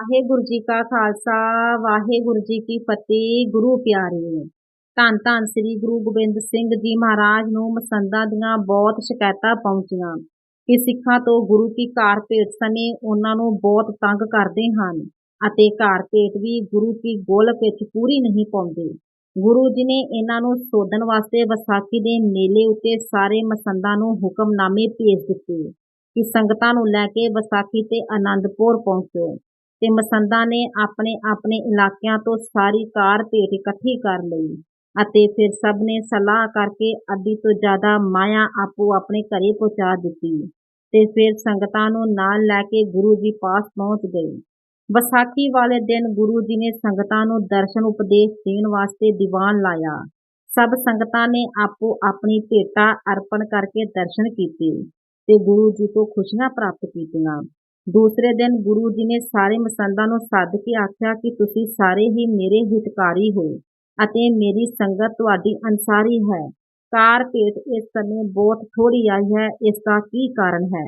ਵਾਹਿਗੁਰੂ ਜੀ ਕਾ ਖਾਲਸਾ, ਵਾਹਿਗੁਰੂ ਜੀ ਕੀ ਫਤਿਹ, ਗੁਰੂ ਪਿਆਰੇ। ਧੰਨ ਧੰਨ ਸ੍ਰੀ ਗੁਰੂ ਗੋਬਿੰਦ ਸਿੰਘ ਜੀ ਮਹਾਰਾਜ ਨੂੰ ਮਸੰਦਾਂ ਦੀਆਂ ਬਹੁਤ ਸ਼ਿਕਾਇਤਾਂ ਪਹੁੰਚੀਆਂ। ਕਿ ਸਿੱਖਾਂ ਤੋਂ ਗੁਰੂ ਕੀ ਕਾਰ ਭੇਟ ਸਮੇਂ ਉਹਨਾਂ ਨੂੰ ਬਹੁਤ ਤੰਗ ਕਰਦੇ ਹਨ ਅਤੇ ਘਰ ਭੇਟ ਵੀ ਗੁਰੂ ਕੀ ਗੋਲਕ ਵਿੱਚ ਪੂਰੀ ਨਹੀਂ ਪਾਉਂਦੇ। ਗੁਰੂ ਜੀ ਨੇ ਇਹਨਾਂ ਨੂੰ ਸੋਧਣ ਵਾਸਤੇ ਵਿਸਾਖੀ ਦੇ ਮੇਲੇ ਉੱਤੇ ਸਾਰੇ ਮਸੰਦਾਂ ਨੂੰ ਹੁਕਮਨਾਮੇ ਭੇਜ ਦਿੱਤੇ ਕਿ ਸੰਗਤਾਂ ਨੂੰ ਲੈ ਕੇ ਵਿਸਾਖੀ ਤੇ ਆਨੰਦਪੁਰ ਪਹੁੰਚੋ। ਤੇ ਮਸੰਦਾਂ ਨੇ ਆਪਣੇ ਆਪਣੇ ਇਲਾਕਿਆਂ ਤੋਂ ਸਾਰੀ ਕਾਰ ਭੇਟ ਇਕੱਠੀ ਕਰ ਲਈ ਅਤੇ ਫਿਰ ਸਭ ਨੇ ਸਲਾਹ ਕਰਕੇ ਅੱਧੀ ਤੋਂ ਜ਼ਿਆਦਾ ਮਾਇਆ ਆਪੋ ਆਪਣੇ ਘਰੇ ਪਹੁੰਚਾ ਦਿੱਤੀ ਤੇ ਫਿਰ ਸੰਗਤਾਂ ਨੂੰ ਨਾਲ ਲੈ ਕੇ ਗੁਰੂ ਜੀ ਪਾਸ ਪਹੁੰਚ ਗਏ। ਵਿਸਾਖੀ ਵਾਲੇ ਦਿਨ ਗੁਰੂ ਜੀ ਨੇ ਸੰਗਤਾਂ ਨੂੰ ਦਰਸ਼ਨ ਉਪਦੇਸ਼ ਦੇਣ ਵਾਸਤੇ ਦੀਵਾਨ ਲਾਇਆ। ਸਭ ਸੰਗਤਾਂ ਨੇ ਆਪੋ ਆਪਣੀ ਭੇਟਾ ਅਰਪਣ ਕਰਕੇ ਦਰਸ਼ਨ ਕੀਤੇ ਤੇ ਗੁਰੂ ਜੀ ਤੋਂ ਖੁਸ਼ੀਆਂ ਪ੍ਰਾਪਤ ਕੀਤੀਆਂ। ਦੂਸਰੇ ਦਿਨ ਗੁਰੂ ਜੀ ਨੇ ਸਾਰੇ ਮਸੰਦਾਂ ਨੂੰ ਸੱਦ ਕੇ ਆਖਿਆ ਕਿ ਤੁਸੀਂ ਸਾਰੇ ਹੀ ਮੇਰੇ ਹਿਤਕਾਰੀ ਹੋ ਅਤੇ ਮੇਰੀ ਸੰਗਤ ਤੁਹਾਡੀ ਅਨਸਾਰੀ ਹੈ। ਕਾਰ ਭੇਟ ਇਸ ਸਮੇਂ ਬਹੁਤ ਥੋੜੀ ਆਈ ਹੈ, ਇਸ ਦਾ ਕੀ ਕਾਰਨ ਹੈ?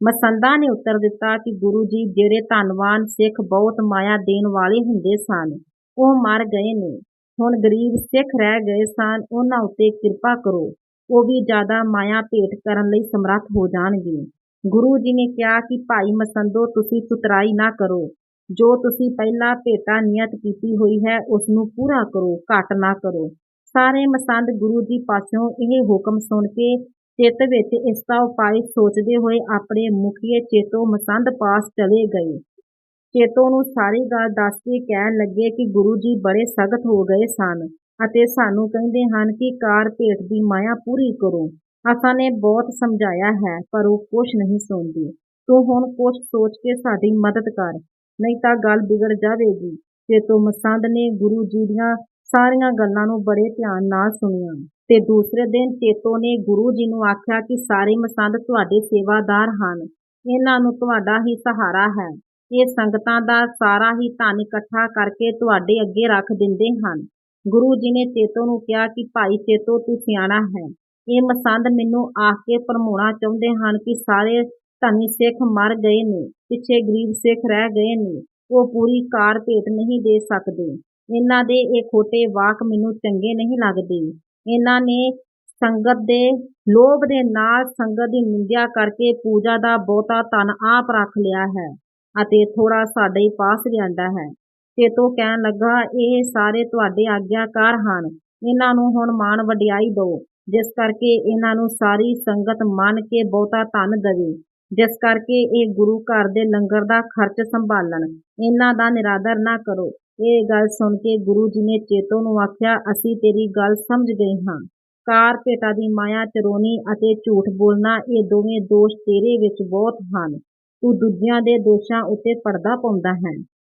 ਮਸੰਦਾਂ ਨੇ ਉੱਤਰ ਦਿੱਤਾ ਕਿ ਗੁਰੂ ਜੀ ਜਿਹੜੇ ਧੰਨਵਾਨ ਸਿੱਖ ਬਹੁਤ ਮਾਇਆ ਦੇਣ ਵਾਲੇ ਹੁੰਦੇ ਸਨ, ਉਹ ਮਰ ਗਏ ਨੇ। ਹੁਣ ਗਰੀਬ ਸਿੱਖ ਰਹਿ ਗਏ ਸਨ, ਉਹਨਾਂ ਉੱਤੇ ਕਿਰਪਾ ਕਰੋ, ਉਹ ਵੀ ਜ਼ਿਆਦਾ ਮਾਇਆ ਭੇਟ ਕਰਨ ਲਈ ਸਮਰੱਥ ਹੋ ਜਾਣਗੇ। ਗੁਰੂ ਜੀ ਨੇ ਕਿਹਾ ਕਿ ਭਾਈ ਮਸੰਦੋ, ਤੁਸੀਂ ਚੁਤਰਾਈ ਨਾ ਕਰੋ। ਜੋ ਤੁਸੀਂ ਪਹਿਲਾਂ ਭੇਟਾ ਨਿਯਤ ਕੀਤੀ ਹੋਈ ਹੈ ਉਸ ਨੂੰ ਪੂਰਾ ਕਰੋ, ਘਟ ਨਾ ਕਰੋ। ਸਾਰੇ ਮਸੰਦ ਗੁਰੂ ਜੀ ਪਾਸਿਓਂ ਇਹ ਹੁਕਮ ਸੁਣ ਕੇ ਚਿੱਤ ਵਿੱਚ ਇਸ ਦਾ ਉਪਾਅ ਸੋਚਦੇ ਹੋਏ ਆਪਣੇ ਮੁਖੀਏ ਚੇਤੋ ਮਸੰਦ ਪਾਸ ਚਲੇ ਗਏ। ਚੇਤੋ ਨੂੰ ਸਾਰੀ ਗੱਲ ਦੱਸ ਕੇ ਕਹਿਣ ਲੱਗੇ ਕਿ ਗੁਰੂ ਜੀ ਬੜੇ ਸਖਤ ਹੋ ਗਏ ਸਨ ਅਤੇ ਸਾਨੂੰ ਕਹਿੰਦੇ ਹਨ ਕਿ ਕਾਰ ਭੇਟ ਦੀ ਮਾਇਆ ਪੂਰੀ ਕਰੋ। ਅਸਾਂ ਨੇ ਬਹੁਤ ਸਮਝਾਇਆ ਹੈ, ਪਰ ਉਹ ਕੁਛ ਨਹੀਂ ਸੁਣਦੀ। ਤੂੰ ਹੁਣ ਕੁਛ ਸੋਚ ਕੇ ਸਾਡੀ ਮਦਦ ਕਰ, ਨਹੀਂ ਤਾਂ ਗੱਲ ਵਿਗੜ ਜਾਵੇਗੀ। ਚੇਤੋ ਮਸੰਦ ਨੇ ਗੁਰੂ ਜੀ ਦੀਆਂ ਸਾਰੀਆਂ ਗੱਲਾਂ ਨੂੰ ਬੜੇ ਧਿਆਨ ਨਾਲ ਸੁਣੀਆਂ, ਤੇ ਦੂਸਰੇ ਦਿਨ ਚੇਤੋ ਨੇ ਗੁਰੂ ਜੀ ਨੂੰ ਆਖਿਆ ਕਿ ਸਾਰੇ ਮਸੰਦ ਤੁਹਾਡੇ ਸੇਵਾਦਾਰ ਹਨ। ਇਹਨਾਂ ਨੂੰ ਤੁਹਾਡਾ ਹੀ ਸਹਾਰਾ ਹੈ। ਇਹ ਸੰਗਤਾਂ ਦਾ ਸਾਰਾ ਹੀ ਧਨ ਇਕੱਠਾ ਕਰਕੇ ਤੁਹਾਡੇ ਅੱਗੇ ਰੱਖ ਦਿੰਦੇ ਹਨ। ਗੁਰੂ ਜੀ ਨੇ ਚੇਤੋ ਨੂੰ ਕਿਹਾ ਕਿ ਭਾਈ ਚੇਤੋ ਤੂੰ ਸਿਆਣਾ ਹੈ। ਇਹ ਮਸੰਦ ਮੈਨੂੰ ਆਖ ਕੇ ਭਰਮਾਉਣਾ ਚਾਹੁੰਦੇ ਹਨ ਕਿ ਸਾਰੇ ਧਨੀ ਸਿੱਖ ਮਰ ਗਏ ਨੇ, ਪਿੱਛੇ ਗਰੀਬ ਸਿੱਖ ਰਹਿ ਗਏ ਨੇ, ਉਹ ਪੂਰੀ ਕਾਰ ਭੇਟ ਨਹੀਂ ਦੇ ਸਕਦੇ। ਇਹਨਾਂ ਦੇ ਇਹ ਖੋਟੇ ਵਾਕ ਮੈਨੂੰ ਚੰਗੇ ਨਹੀਂ ਲੱਗਦੇ। ਇਹਨਾਂ ਨੇ ਸੰਗਤ ਦੇ ਲੋਭ ਦੇ ਨਾਲ ਸੰਗਤ ਦੀ ਨਿੰਦਿਆ ਕਰਕੇ ਪੂਜਾ ਦਾ ਬਹੁਤਾ ਧਨ ਆਪ ਰੱਖ ਲਿਆ ਹੈ ਅਤੇ ਥੋੜਾ ਸਾਡੇ ਪਾਸ ਲਿਆਂਦਾ ਹੈ। ਤੇ ਤੋ ਕਹਿਣ ਲੱਗਾ, ਇਹ ਸਾਰੇ ਤੁਹਾਡੇ ਆਗਿਆਕਾਰ ਹਨ। ਇਹਨਾਂ ਨੂੰ ਹੁਣ ਮਾਣ ਵਡਿਆਈ ਦਿਓ। ਜਿਸ ਕਰਕੇ ਇਹਨਾਂ ਨੂੰ ਸਾਰੀ ਸੰਗਤ ਮੰਨ ਕੇ ਬਹੁਤਾ ਧਨ ਦੇਵੇ। ਜਿਸ ਕਰਕੇ ਇਹ ਗੁਰੂ ਘਰ ਦੇ ਲੰਗਰ ਦਾ ਖਰਚ ਸੰਭਾਲਣ। ਇਹਨਾਂ ਦਾ ਨਿਰਾਦਰ ਨਾ ਕਰੋ। ਇਹ ਗੱਲ ਸੁਣ ਕੇ ਗੁਰੂ ਜੀ ਨੇ ਚੇਤੋ ਨੂੰ ਆਖਿਆ, ਅਸੀਂ ਤੇਰੀ ਗੱਲ ਸਮਝ ਗਏ ਹਾਂ। ਕਾਰ ਭੇਟਾ ਦੀ ਮਾਇਆ, ਚਰੋਣੀ ਅਤੇ ਝੂਠ ਬੋਲਣਾ, ਇਹ ਦੋਵੇਂ ਦੋਸ਼ ਤੇਰੇ ਵਿੱਚ ਬਹੁਤ ਹਨ। ਤੂੰ ਦੂਜਿਆਂ ਦੇ ਦੋਸ਼ਾਂ ਉੱਤੇ ਪਰਦਾ ਪਾਉਂਦਾ ਹੈ।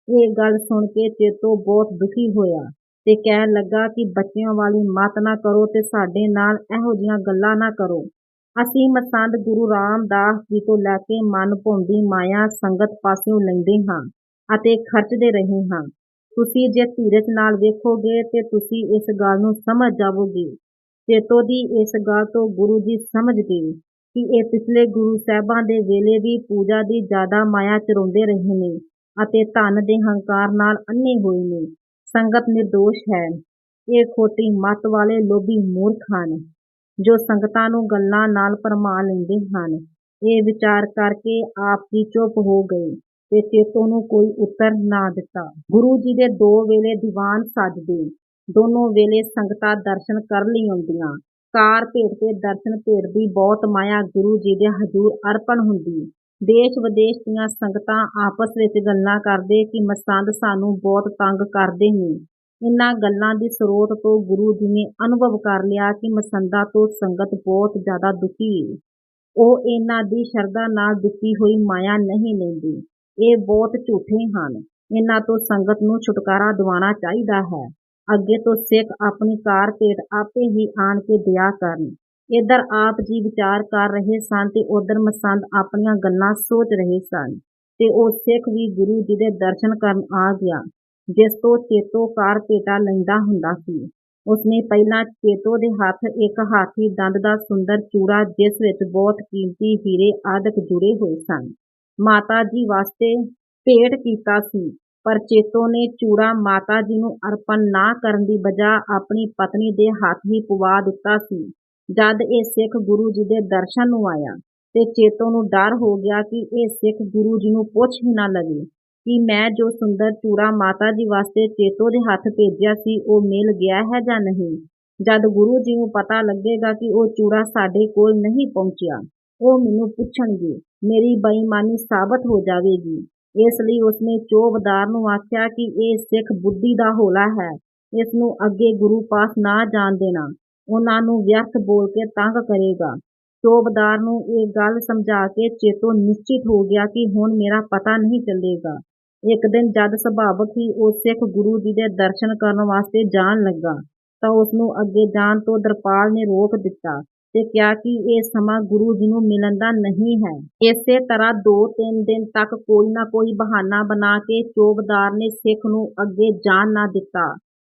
ਇਹ ਗੱਲ ਸੁਣ ਕੇ ਚੇਤੋ ਬਹੁਤ ਦੁਖੀ ਹੋਇਆ। ਤੇ ਕਹਿਣ ਲੱਗਾ ਕਿ ਬੱਚਿਆਂ ਵਾਲੀ ਮਤ ਨਾ ਕਰੋ ਤੇ ਸਾਡੇ ਨਾਲ ਇਹੋ ਜੀਆਂ ਗੱਲਾਂ ਨਾ ਕਰੋ। ਅਸੀਂ ਮਸੰਦ ਗੁਰੂ ਰਾਮਦਾਸ ਜੀ ਤੋਂ ਲੈ ਕੇ ਮਨ ਭੁੰਦੀ ਮਾਇਆ ਸੰਗਤ ਪਾਸਿਓਂ ਲੈਂਦੇ ਹਾਂ ਅਤੇ ਖਰਚਦੇ ਰਹੇ ਹਾਂ। ਤੁਸੀਂ ਜੇ ਧੀਰਜ ਨਾਲ ਵੇਖੋਗੇ ਤੇ ਤੁਸੀਂ ਇਸ ਗੱਲ ਨੂੰ ਸਮਝ ਜਾਵੋਗੇ। ਚੇਤੋ ਦੀ ਇਸ ਗੱਲ ਤੋਂ ਗੁਰੂ ਜੀ ਸਮਝ ਗਏ ਕਿ ਇਹ ਪਿਛਲੇ ਗੁਰੂ ਸਾਹਿਬਾਂ ਦੇ ਵੇਲੇ ਵੀ ਪੂਜਾ ਦੀ ਜ਼ਿਆਦਾ ਮਾਇਆ ਚਰਾਉਂਦੇ ਰਹੇ ਨੇ ਅਤੇ ਧਨ ਦੇ ਹੰਕਾਰ ਨਾਲ ਅੰਨੇ ਹੋਏ ਨੇ। ਸੰਗਤ ਨਿਰਦੋਸ਼ ਹੈ। ਇਹ ਖੋਟੀ ਮੱਤ ਵਾਲੇ ਲੋਭੀ ਮੂਰਖ ਹਨ, ਜੋ ਸੰਗਤਾਂ ਨੂੰ ਗੱਲਾਂ ਨਾਲ ਪਰਮਾ ਲੈਂਦੇ ਹਨ। ਇਹ ਵਿਚਾਰ ਕਰਕੇ ਆਪ ਜੀ ਚੁੱਪ ਹੋ ਗਏ ਤੇ ਚੇਤੋ ਨੂੰ ਕੋਈ ਉੱਤਰ ਨਾ ਦਿੱਤਾ। ਗੁਰੂ ਜੀ ਦੇ ਦੋ ਵੇਲੇ ਦੀਵਾਨ ਸੱਜਦੇ, ਦੋਨੋਂ ਵੇਲੇ ਸੰਗਤਾਂ ਦਰਸ਼ਨ ਕਰ ਲਈ ਆਉਂਦੀਆਂ। ਕਾਰ ਭੇਟ ਤੇ ਦਰਸ਼ਨ ਭੇਟ ਦੀ ਬਹੁਤ ਮਾਇਆ ਗੁਰੂ ਜੀ ਦੇ ਹਜ਼ੂਰ ਅਰਪਣ ਹੁੰਦੀ। ਦੇਸ਼ ਵਿਦੇਸ਼ ਦੀਆਂ ਸੰਗਤਾਂ ਆਪਸ ਵਿੱਚ ਗੱਲਾਂ ਕਰਦੇ ਕਿ ਮਸੰਦ ਸਾਨੂੰ ਬਹੁਤ ਤੰਗ ਕਰਦੇ ਨੇ। ਇਨ੍ਹਾਂ ਗੱਲਾਂ ਦੀ ਸਰੋਤ ਤੋਂ ਗੁਰੂ ਜੀ ਨੇ ਅਨੁਭਵ ਕਰ ਲਿਆ ਕਿ ਮਸੰਦਾਂ ਤੋਂ ਸੰਗਤ ਬਹੁਤ ਜ਼ਿਆਦਾ ਦੁਖੀ ਏ। ਉਹ ਇਹਨਾਂ ਦੀ ਸ਼ਰਧਾ ਨਾਲ ਦੁਖੀ ਹੋਈ ਮਾਇਆ ਨਹੀਂ ਲੈਂਦੀ। ਇਹ ਬਹੁਤ ਝੂਠੇ ਹਨ। ਇਹਨਾਂ ਤੋਂ ਸੰਗਤ ਨੂੰ ਛੁਟਕਾਰਾ ਦਿਵਾਉਣਾ ਚਾਹੀਦਾ ਹੈ। ਅੱਗੇ ਤੋਂ ਸਿੱਖ ਆਪਣੀ ਕਾਰ ਭੇਟ ਆਪੇ ਹੀ ਆਣ ਕੇ ਦਿਆ ਕਰਨ। ਇੱਧਰ ਆਪ ਜੀ ਵਿਚਾਰ ਕਰ ਰਹੇ ਸਨ ਤੇ ਉਧਰ ਮਸੰਦ ਆਪਣੀਆਂ ਗੱਲਾਂ ਸੋਚ ਰਹੇ ਸਨ ਤੇ ਉਹ ਸਿੱਖ ਵੀ ਗੁਰੂ ਜੀ ਦੇ ਦਰਸ਼ਨ ਕਰਨ ਆ ਗਿਆ, ਜਿਸ ਤੋਂ ਚੇਤੋ ਕਾਰ ਪੇਟਾ ਲੈਂਦਾ ਹੁੰਦਾ ਸੀ। ਉਸਨੇ ਪਹਿਲਾਂ ਚੇਤੋ ਦੇ ਹੱਥ ਇੱਕ ਹਾਥੀ ਦੰਦ ਦਾ ਸੁੰਦਰ ਚੂੜਾ, ਜਿਸ ਵਿੱਚ ਬਹੁਤ ਕੀਮਤੀ ਹੀਰੇ ਆਦਿਕ ਜੁੜੇ ਹੋਏ ਸਨ। ਮਾਤਾ ਜੀ ਵਾਸਤੇ ਭੇਟ ਕੀਤਾ ਸੀ, ਪਰ ਚੇਤੋ ਨੇ ਚੂੜਾ ਮਾਤਾ ਜੀ ਨੂੰ ਅਰਪਣ ਨਾ ਕਰਨ ਦੀ ਬਜਾ ਆਪਣੀ ਪਤਨੀ ਦੇ ਹੱਥ ਹੀ ਪਵਾ ਦਿੱਤਾ ਸੀ। ਜਦ ਇਹ ਸਿੱਖ ਗੁਰੂ ਜੀ ਦੇ ਦਰਸ਼ਨ ਨੂੰ ਆਇਆ ਤੇ ਚੇਤੋ ਨੂੰ ਡਰ ਹੋ ਗਿਆ ਕਿ ਇਹ ਸਿੱਖ ਗੁਰੂ ਜੀ ਨੂੰ ਪੁੱਛ ਹੀ ਨਾ ਲਵੇ ਕਿ ਮੈਂ ਜੋ ਸੁੰਦਰ ਚੂੜਾ ਮਾਤਾ ਜੀ ਵਾਸਤੇ ਚੇਤੋ ਦੇ ਹੱਥ ਭੇਜਿਆ ਸੀ, ਉਹ ਮਿਲ ਗਿਆ ਹੈ ਜਾਂ ਨਹੀਂ? ਜਦ ਗੁਰੂ ਜੀ ਨੂੰ ਪਤਾ ਲੱਗੇਗਾ ਕਿ ਉਹ ਚੂੜਾ ਸਾਡੇ ਕੋਲ ਨਹੀਂ ਪਹੁੰਚਿਆ, ਉਹ ਮੈਨੂੰ ਪੁੱਛਣਗੇ, ਮੇਰੀ ਬੇਈਮਾਨੀ ਸਾਬਤ ਹੋ ਜਾਵੇਗੀ। ਇਸ ਲਈ ਉਸਨੇ ਚੋਬਦਾਰ ਨੂੰ ਆਖਿਆ ਕਿ ਇਹ ਸਿੱਖ ਬੁੱਧੀ ਦਾ ਹੋਲਾ ਹੈ, ਇਸ ਨੂੰ ਅੱਗੇ ਗੁਰੂ ਪਾਸ ਨਾ ਜਾਣ ਦੇਣਾ। ਉਹਨਾਂ ਨੂੰ ਵਿਅਰਥ ਬੋਲ ਕੇ ਤੰਗ ਕਰੇਗਾ। ਚੋਬਦਾਰ ਨੂੰ ਇਹ ਗੱਲ ਸਮਝਾ ਕੇ ਚੇਤੋ ਨਿਸ਼ਚਿਤ ਹੋ ਗਿਆ ਕਿ ਹੁਣ ਮੇਰਾ ਪਤਾ ਨਹੀਂ ਚੱਲੇਗਾ। ਇੱਕ ਦਿਨ ਜਦ ਸੁਭਾਵਕ ਹੀ ਉਹ ਸਿੱਖ ਗੁਰੂ ਜੀ ਦੇ ਦਰਸ਼ਨ ਕਰਨ ਵਾਸਤੇ ਜਾਣ ਲੱਗਾ, ਤਾਂ ਉਸਨੂੰ ਅੱਗੇ ਜਾਣ ਤੋਂ ਦਰਪਾਲ ਨੇ ਰੋਕ ਦਿੱਤਾ ਤੇ ਕਿਹਾ ਕਿ ਇਹ ਸਮਾਂ ਗੁਰੂ ਜੀ ਨੂੰ ਮਿਲਣ ਦਾ ਨਹੀਂ ਹੈ। ਇਸੇ ਤਰ੍ਹਾਂ ਦੋ ਤਿੰਨ ਦਿਨ ਤੱਕ ਕੋਈ ਨਾ ਕੋਈ ਬਹਾਨਾ ਬਣਾ ਕੇ ਚੋਬਦਾਰ ਨੇ ਸਿੱਖ ਨੂੰ ਅੱਗੇ ਜਾਣ ਨਾ ਦਿੱਤਾ।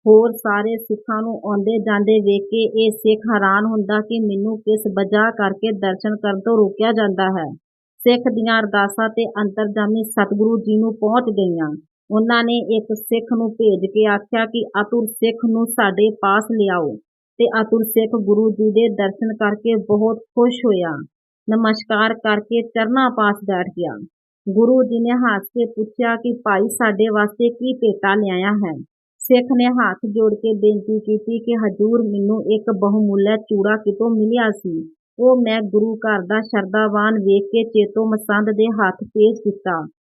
ਹੋਰ ਸਾਰੇ ਸਿੱਖਾਂ ਨੂੰ ਆਉਂਦੇ ਜਾਂਦੇ ਵੇਖ ਕੇ ਇਹ ਸਿੱਖ ਹੈਰਾਨ ਹੁੰਦਾ ਕਿ ਮੈਨੂੰ ਕਿਸ ਵਜ੍ਹਾ ਕਰਕੇ ਦਰਸ਼ਨ ਕਰਨ ਤੋਂ ਰੋਕਿਆ ਜਾਂਦਾ ਹੈ। ਸਿੱਖ ਦੀਆਂ ਅਰਦਾਸਾਂ ਤੇ ਅੰਤਰਜਾਮੀ ਸਤਿਗੁਰੂ ਜੀ ਨੂੰ ਪਹੁੰਚ ਗਈਆਂ। ਉਹਨਾਂ ਨੇ ਇੱਕ ਸਿੱਖ ਨੂੰ ਭੇਜ ਕੇ ਆਖਿਆ ਕਿ ਅਤੁਲ ਸਿੱਖ ਨੂੰ ਸਾਡੇ ਪਾਸ ਲਿਆਓ ਤੇ ਅਤੁਲ ਸਿੱਖ ਗੁਰੂ ਜੀ ਦੇ ਦਰਸ਼ਨ ਕਰਕੇ ਬਹੁਤ ਖੁਸ਼ ਹੋਇਆ। ਨਮਸਕਾਰ ਕਰਕੇ ਚਰਨਾਂ ਪਾਸ ਬੈਠ ਗਿਆ। ਗੁਰੂ ਜੀ ਨੇ ਹੱਸ ਕੇ ਪੁੱਛਿਆ ਕਿ ਭਾਈ ਸਾਡੇ ਵਾਸਤੇ ਕੀ ਭੇਟਾ ਲਿਆਇਆ ਹੈ? ਸਿੱਖ ਨੇ ਹੱਥ ਜੋੜ ਕੇ ਬੇਨਤੀ ਕੀਤੀ ਕਿ ਹਜੂਰ ਮੈਨੂੰ ਇੱਕ ਬਹੁਮੁੱਲਾ ਚੂੜਾ ਕਿਤੋਂ ਮਿਲਿਆ ਸੀ। ਉਹ ਮੈਂ ਗੁਰੂ ਘਰ ਦਾ ਸ਼ਰਧਾਵਾਨ ਵੇਖ ਕੇ ਚੇਤੋ ਮਸੰਦ ਦੇ ਹੱਥ ਭੇਜ ਦਿੱਤਾ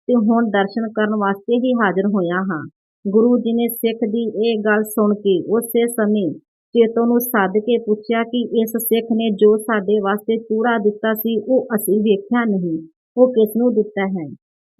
ਤੇ ਹੁਣ ਦਰਸ਼ਨ ਕਰਨ ਵਾਸਤੇ ਹੀ ਹਾਜ਼ਰ ਹੋਇਆ ਹਾਂ। ਗੁਰੂ ਜੀ ਨੇ ਸਿੱਖ ਦੀ ਇਹ ਗੱਲ ਸੁਣ ਕੇ ਉਸੇ ਸਮੇਂ ਚੇਤੋ ਨੂੰ ਸੱਦ ਕੇ ਪੁੱਛਿਆ ਕਿ ਇਸ ਸਿੱਖ ਨੇ ਜੋ ਸਾਡੇ ਵਾਸਤੇ ਚੂੜਾ ਦਿੱਤਾ ਸੀ, ਉਹ ਅਸੀਂ ਵੇਖਿਆ ਨਹੀਂ, ਉਹ ਕਿਸ ਨੂੰ ਦਿੱਤਾ ਹੈ?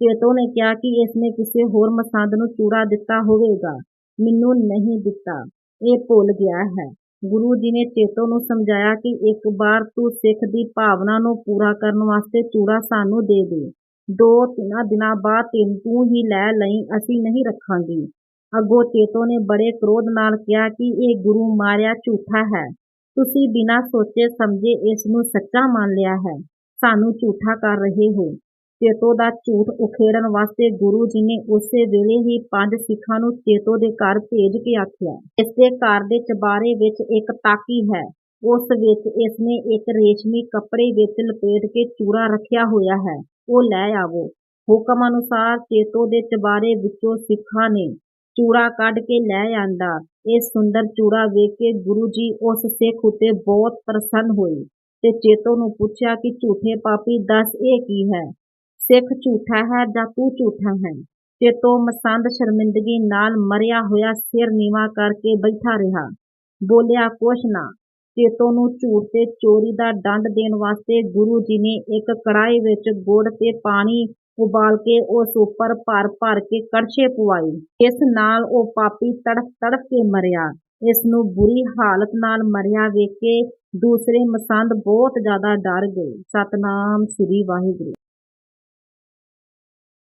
ਚੇਤੋ ਨੇ ਕਿਹਾ ਕਿ ਇਸ ਨੇ ਕਿਸੇ ਹੋਰ ਮਸੰਦ ਨੂੰ ਚੂੜਾ ਦਿੱਤਾ ਹੋਵੇਗਾ। ਮੈਨੂੰ ਨਹੀਂ ਦਿੱਤਾ। ਇਹ ਭੁੱਲ ਗਿਆ ਹੈ। ਗੁਰੂ ਜੀ ਨੇ ਚੇਤੋ ਨੂੰ ਸਮਝਾਇਆ ਕਿ ਇੱਕ ਵਾਰ ਤੂੰ ਸਿੱਖ ਦੀ ਭਾਵਨਾ ਨੂੰ ਪੂਰਾ ਕਰਨ ਵਾਸਤੇ ਚੂੜਾ ਸਾਨੂੰ ਦੇ ਦੇ। ਦੋ ਤਿੰਨਾਂ ਦਿਨਾਂ ਬਾਅਦ ਤੈਨੂੰ ਤੂੰ ਹੀ ਲੈ ਲਈ, ਅਸੀਂ ਨਹੀਂ ਰੱਖਾਂਗੇ। ਅੱਗੋਂ ਚੇਤੋ ਨੇ ਬੜੇ ਕ੍ਰੋਧ ਨਾਲ ਕਿਹਾ ਕਿ ਇਹ ਗੁਰੂ ਮਾਰਿਆ ਝੂਠਾ ਹੈ। ਤੁਸੀਂ ਬਿਨਾਂ ਸੋਚੇ ਸਮਝੇ ਇਸ ਨੂੰ ਸੱਚਾ ਮੰਨ ਲਿਆ ਹੈ। ਸਾਨੂੰ ਝੂਠਾ ਕਰ ਰਹੇ ਹੋ। ਚੇਤੋ ਦਾ ਝੂਠ ਉਖੇੜਨ ਵਾਸਤੇ ਗੁਰੂ ਜੀ ਨੇ ਉਸੇ ਵੇਲੇ ਹੀ ਪੰਜ ਸਿੱਖਾਂ ਨੂੰ ਚੇਤੋ ਦੇ ਘਰ ਭੇਜ ਕੇ ਆਖਿਆ। ਇਸਦੇ ਘਰ ਦੇ ਚੁਬਾਰੇ ਵਿੱਚ ਇੱਕ ਤਾਕੀ ਹੈ। ਉਸ ਵਿੱਚ ਇਸਨੇ ਇੱਕ ਰੇਸ਼ਮੀ ਕੱਪੜੇ ਵਿੱਚ ਲਪੇਟ ਕੇ ਚੂੜਾ ਰੱਖਿਆ ਹੋਇਆ ਹੈ। ਉਹ ਲੈ ਆਵੋ। ਹੁਕਮ ਅਨੁਸਾਰ ਚੇਤੋ ਦੇ ਚੁਬਾਰੇ ਵਿੱਚੋਂ ਸਿੱਖਾਂ ਨੇ ਚੂੜਾ ਕੱਢ ਕੇ ਲੈ ਆਂਦਾ। ਇਹ ਸੁੰਦਰ ਚੂੜਾ ਵੇਖ ਕੇ ਗੁਰੂ ਜੀ ਉਸ ਸਿੱਖ ਉੱਤੇ ਬਹੁਤ ਪ੍ਰਸੰਨ ਹੋਏ ਤੇ ਚੇਤੋ ਨੂੰ ਪੁੱਛਿਆ ਕਿ ਝੂਠੇ ਪਾਪੀ ਦੱਸ ਇਹ ਕੀ ਹੈ? ਸਿੱਖ ਝੂਠਾ ਹੈ ਜਾਂ ਤੂੰ ਝੂਠਾ ਹੈ? ਚੇਤੋ ਮਸੰਦ ਸ਼ਰਮਿੰਦਗੀ ਨਾਲ ਮਰਿਆ ਹੋਇਆ ਸਿਰ ਨੀਵਾ ਕਰਕੇ ਬੈਠਾ ਰਿਹਾ। ਬੋਲਿਆ, ਕੁਛ ਨਾ ਚੇਤੋ ਨੂੰ ਝੂਠ ਤੇ ਚੋਰੀ ਦਾ ਦੰਡ ਦੇਣ ਵਾਸਤੇ ਗੁਰੂ ਜੀ ਨੇ ਇੱਕ ਕੜਾਈ ਵਿੱਚ ਗੁੜ ਤੇ ਪਾਣੀ ਉਬਾਲ ਕੇ ਉਸ ਉੱਪਰ ਭਰ ਭਰ ਕੇ ਕੜਛੇ ਪਵਾਏ। ਇਸ ਨਾਲ ਉਹ ਪਾਪੀ ਤੜਫ ਤੜਫ ਕੇ ਮਰਿਆ। ਇਸ ਨੂੰ ਬੁਰੀ ਹਾਲਤ ਨਾਲ ਮਰਿਆ ਵੇਖ ਕੇ ਦੂਸਰੇ ਮਸੰਦ ਬਹੁਤ ਜ਼ਿਆਦਾ ਡਰ ਗਏ। ਸਤਨਾਮ ਸ੍ਰੀ ਵਾਹਿਗੁਰੂ।